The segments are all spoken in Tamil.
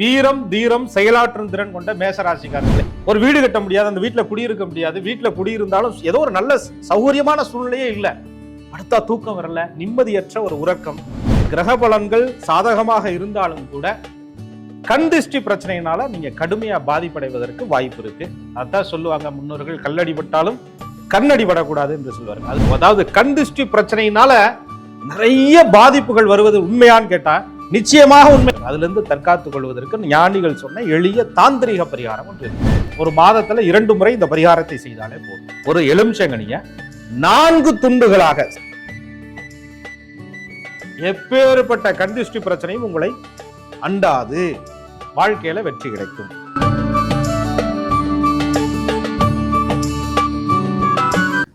வீரம் தீரம் செயலாற்றும் திறன் கொண்ட மேசராசிக்காரர்களே. ஒரு வீடு கட்ட முடியாது அந்த வீட்டில் குடியிருக்க முடியாது வீட்டில் குடியிருந்தாலும் ஏதோ ஒரு நல்ல சௌகரியமான சூழ்நிலையே இல்லை. அடுத்தா தூக்கம் வரல நிம்மதியற்ற ஒரு உறக்கம். கிரக பலன்கள் சாதகமாக இருந்தாலும் கூட கண் திருஷ்டி பிரச்சனையினால நீங்க கடுமையா பாதிப்படைவதற்கு வாய்ப்பு இருக்கு. அதான் சொல்லுவாங்க முன்னோர்கள் கல்லடிபட்டாலும் கண்ணடி படக்கூடாது என்று சொல்வார்கள். அது அதாவது கண் திருஷ்டி பிரச்சனையினால நிறைய பாதிப்புகள் வருவது உண்மையான்னு கேட்டா நிச்சயமாக உண்மை. அதிலிருந்து தற்காத்துக் கொள்வதற்கு ஞானிகள் சொன்ன எளிய தாந்திரிக பரிகாரம் ஒன்று. ஒரு மாதத்துல இரண்டு முறை இந்த பரிகாரத்தை செய்தாலே போதும். ஒரு எலுமிச்சங்கனிய நான்கு துண்டுகளாக எப்பேற்பட்ட கண்டிஷ்டி பிரச்சனையும் உங்களை அண்டாது. வாழ்க்கையில வெற்றி கிடைக்கும்.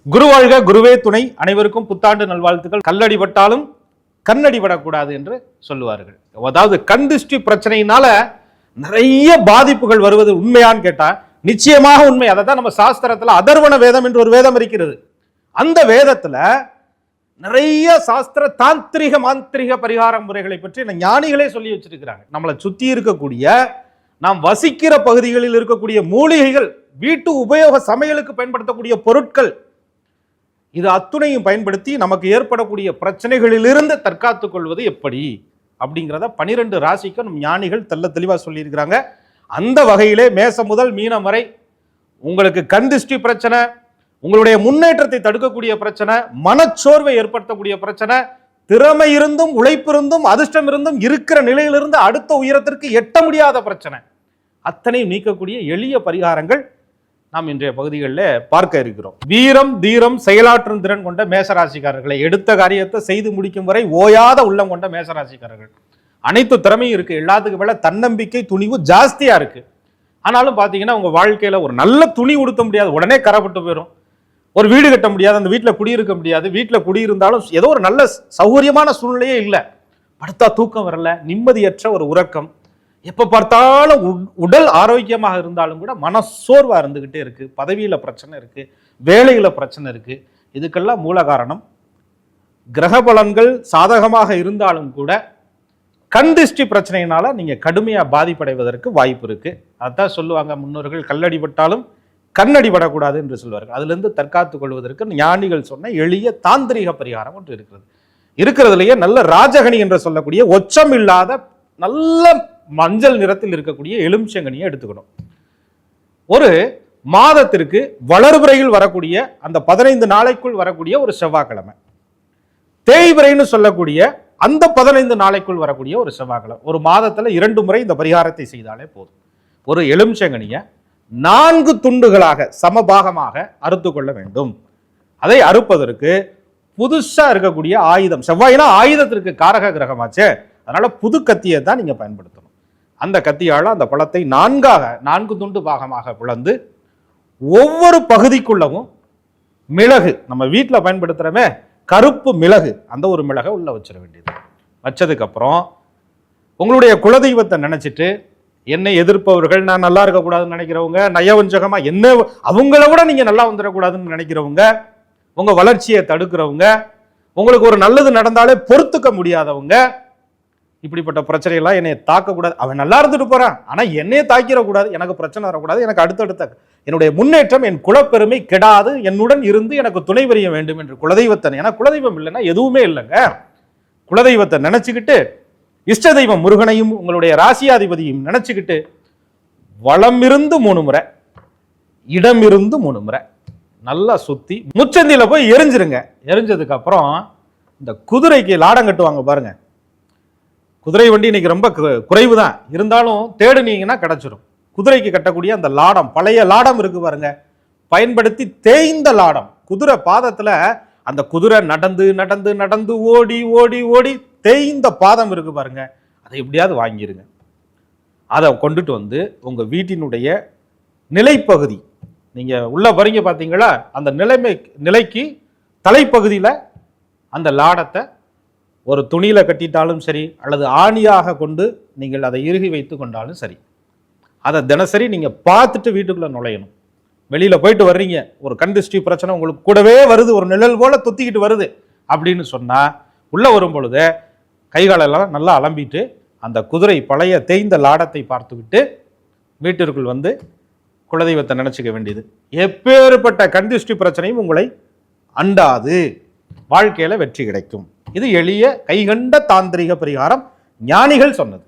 குரு வாழ்க குருவே துணை. அனைவருக்கும் புத்தாண்டு நல்வாழ்த்துக்கள். கல்லடிபட்டாலும் கண்ணடி படக்கூடாது என்று சொல்லுவார்கள். அதாவது கண் திருஷ்டி பிரச்சனையினால நிறைய பாதிப்புகள் வருவது உண்மையான்னு கேட்டால் நிச்சயமாக உண்மை. அதை தான் நம்ம சாஸ்திரத்தில் அதர்வண வேதம் என்று ஒரு வேதம் இருக்கிறது. அந்த வேதத்தில் நிறைய சாஸ்திர தாந்திரிக மாந்திரிக பரிகார முறைகளை பற்றி நான் ஞானிகளே சொல்லி வச்சிருக்கிறாங்க. நம்மளை சுற்றி இருக்கக்கூடிய நாம் வசிக்கிற பகுதிகளில் இருக்கக்கூடிய மூலிகைகள் வீட்டு உபயோக சமையலுக்கு பயன்படுத்தக்கூடிய பொருட்கள் இது அத்துணையும் பயன்படுத்தி நமக்கு ஏற்படக்கூடிய பிரச்சனைகளிலிருந்து தற்காத்துக் கொள்வது எப்படி? அப்படிங்கிறத பனிரெண்டு ராசிக்கு நம் ஞானிகள் தெல்ல தெளிவாக சொல்லியிருக்கிறாங்க. அந்த வகையிலே மேச முதல் மீனம் வரை உங்களுக்கு கந்திஷ்டி பிரச்சனை உங்களுடைய முன்னேற்றத்தை தடுக்கக்கூடிய பிரச்சனை மனச்சோர்வை ஏற்படுத்தக்கூடிய பிரச்சனை திறமை இருந்தும் உழைப்பு இருந்தும் அதிர்ஷ்டம் இருந்தும் இருக்கிற நிலையிலிருந்து அடுத்த உயரத்திற்கு எட்ட முடியாத பிரச்சனை. அத்தனையும் நீக்கக்கூடிய எளிய பரிகாரங்கள். நாம் இன்றைய பகுதிகளில் பார்க்க இருக்கிறோம். வீரம் தீரம் செயலாற்றும் திறன் கொண்ட மேசராசிக்காரர்களை எடுத்த காரியத்தை செய்து முடிக்கும் வரை ஓயாத உள்ளம் கொண்ட மேசராசிக்காரர்கள். அனைத்து திறமையும் இருக்கு. எல்லாத்துக்கு மேல தன்னம்பிக்கை துணிவு ஜாஸ்தியா இருக்கு. ஆனாலும் பாத்தீங்கன்னா உங்க வாழ்க்கையில ஒரு நல்ல துணி உடுத்த முடியாது. உடனே கரப்பட்டு போயிடும் ஒரு வீடு கட்ட முடியாது. அந்த வீட்டில் குடியிருக்க முடியாது. வீட்டில் குடியிருந்தாலும் ஏதோ ஒரு நல்ல சௌகரியமான சூழ்நிலையே இல்லை. படுத்தா தூக்கம் வரல. நிம்மதியற்ற ஒரு உறக்கம். எப்போ பார்த்தாலும் உடல் ஆரோக்கியமாக இருந்தாலும் கூட மனசோர்வாக இருந்துக்கிட்டே இருக்குது பதவியில் பிரச்சனை இருக்குது வேலையில் பிரச்சனை இருக்குது இதுக்கெல்லாம் மூல காரணம் கிரக பலன்கள் சாதகமாக இருந்தாலும் கூட கண் திருஷ்டி பிரச்சனையினால நீங்கள் கடுமையாக பாதிப்படைவதற்கு வாய்ப்பு இருக்குது அதான் சொல்லுவாங்க முன்னோர்கள் கல்லடிபட்டாலும் கண்ணடி படக்கூடாது என்று சொல்வார்கள். அதுலேருந்து தற்காத்துக் கொள்வதற்கு ஞானிகள் சொன்ன எளிய தாந்திரிக பரிகாரம் ஒன்று இருக்கிறது. இருக்கிறதுலையே நல்ல ராஜகணி என்று சொல்லக்கூடிய ஒச்சம் இல்லாத நல்ல மஞ்சள் நிறத்தில் இருக்கக்கூடிய எலுமிச்சங்கனியை எடுத்துக்கணும். ஒரு மாதத்திற்கு வளர்பிறையில் வரக்கூடிய அந்த பதினைந்து நாளைக்குள் வரக்கூடிய ஒரு செவ்வாய்க்கிழமை. தேய்பிறைன்னு சொல்லக்கூடிய அந்த பதினைந்து நாளைக்குள் வரக்கூடிய ஒரு செவ்வாய்க்கிழமை. ஒரு மாதத்தில் இரண்டு முறை இந்த பரிகாரத்தை செய்தாலே போதும். ஒரு எலுமிச்சங்கனியை நான்கு துண்டுகளாக சமபாகமாக அறுத்து கொள்ள வேண்டும். அதை அறுப்பதற்கு புதுசாக இருக்கக்கூடிய ஆயுதம். செவ்வாய்னா ஆயுதத்திற்கு காரக கிரகமாச்சே. அதனால் புது கத்தியை தான் நீங்கள் பயன்படுத்தணும். அந்த கத்தியால் அந்த பழத்தை நான்காக நான்கு துண்டு பாகமாக பிளந்து ஒவ்வொரு பகுதிக்குள்ளவும் மிளகு நம்ம வீட்டில் பயன்படுத்துகிறோமே கருப்பு மிளகு அந்த ஒரு மிளகை உள்ளே வச்சிட வேண்டியது. வச்சதுக்கப்புறம் உங்களுடைய குலதெய்வத்தை நினச்சிட்டு என்னை எதிர்ப்பவர்கள் நான் நல்லா இருக்கக்கூடாதுன்னு நினைக்கிறவங்க நயவஞ்சகமாக என்ன அவங்கள விட நீங்கள் நல்லா வந்துடக்கூடாதுன்னு நினைக்கிறவங்க உங்கள் வளர்ச்சியை தடுக்கிறவங்க உங்களுக்கு ஒரு நல்லது நடந்தாலே பொறுத்துக்க முடியாதவங்க இப்படிப்பட்ட பிரச்சனையெல்லாம் என்னை தாக்கக்கூடாது. அவன் நல்லா இருந்துட்டு போறான். ஆனா என்னையே தாக்கிடக்கூடாது. எனக்கு பிரச்சனை வரக்கூடாது. எனக்கு அடுத்தடுத்த என்னுடைய முன்னேற்றம் என் குலப்பெருமை கெடாது. என்னுடன் இருந்து எனக்கு துணை புரிய வேண்டும் என்று குலதெய்வத்தன். ஏன்னா குலதெய்வம் இல்லைன்னா எதுவுமே இல்லைங்க. குலதெய்வத்தை நினைச்சுக்கிட்டு இஷ்ட தெய்வம் முருகனையும் உங்களுடைய ராசியாதிபதியும் நினைச்சுக்கிட்டு வளம் இருந்து மூணு முறை இடம் இருந்து மூணு முறை நல்லா சுத்தி முச்சந்தியில போய் எரிஞ்சிருங்க. எரிஞ்சதுக்கு அப்புறம் இந்த குதிரைக்கு லாடம் கட்டுவாங்க பாருங்க. குதிரை வண்டி இன்னைக்கு ரொம்ப குறைவு தான் இருந்தாலும் தேடுனீங்கன்னா கிடைச்சிரும். குதிரைக்கு கட்டக்கூடிய அந்த லாடம் பழைய லாடம் இருக்கு பாருங்க. பயன்படுத்தி தேய்ந்த லாடம். குதிரை பாதத்தில் அந்த குதிரை நடந்து நடந்து நடந்து ஓடி ஓடி ஓடி தேய்ந்த பாதம் இருக்கு பாருங்க. அதை எப்படியாவது வாங்கிடுங்க அதை கொண்டுட்டு வந்து உங்கள் வீட்டினுடைய நிலைப்பகுதி நீங்கள் உள்ளே வரீங்க பார்த்தீங்களா அந்த நிலைமை நிலைக்கு தலைப்பகுதியில் அந்த லாடத்தை ஒரு துணியில் கட்டிட்டாலும் சரி அல்லது ஆணியாக கொண்டு நீங்கள் அதை இறுகி வைத்து கொண்டாலும் சரி. அதை தினசரி நீங்கள் பார்த்துட்டு வீட்டுக்குள்ளே நுழையணும். வெளியில் போயிட்டு வர்றீங்க ஒரு கண்டிஸ்டி பிரச்சனை உங்களுக்கு கூடவே வருது ஒரு நிழல் போல் தொத்திக்கிட்டு வருது அப்படின்னு சொன்னால் உள்ளே வரும் பொழுது கை காலெல்லாம் நல்லா அலம்பிட்டு அந்த குதிரை பழைய தேய்ந்த லாடத்தை பார்த்துவிட்டு வீட்டிற்குள் வந்து குலதெய்வத்தை நினச்சிக்க வேண்டியது. எப்பேற்பட்ட கண்டிஸ்டி பிரச்சனையும் உங்களை அண்டாது. வாழ்க்கையில் வெற்றி கிடைக்கும். இது எளிய கைகண்ட தாந்திரிக பரிகாரம். ஞானிகள் சொன்னது.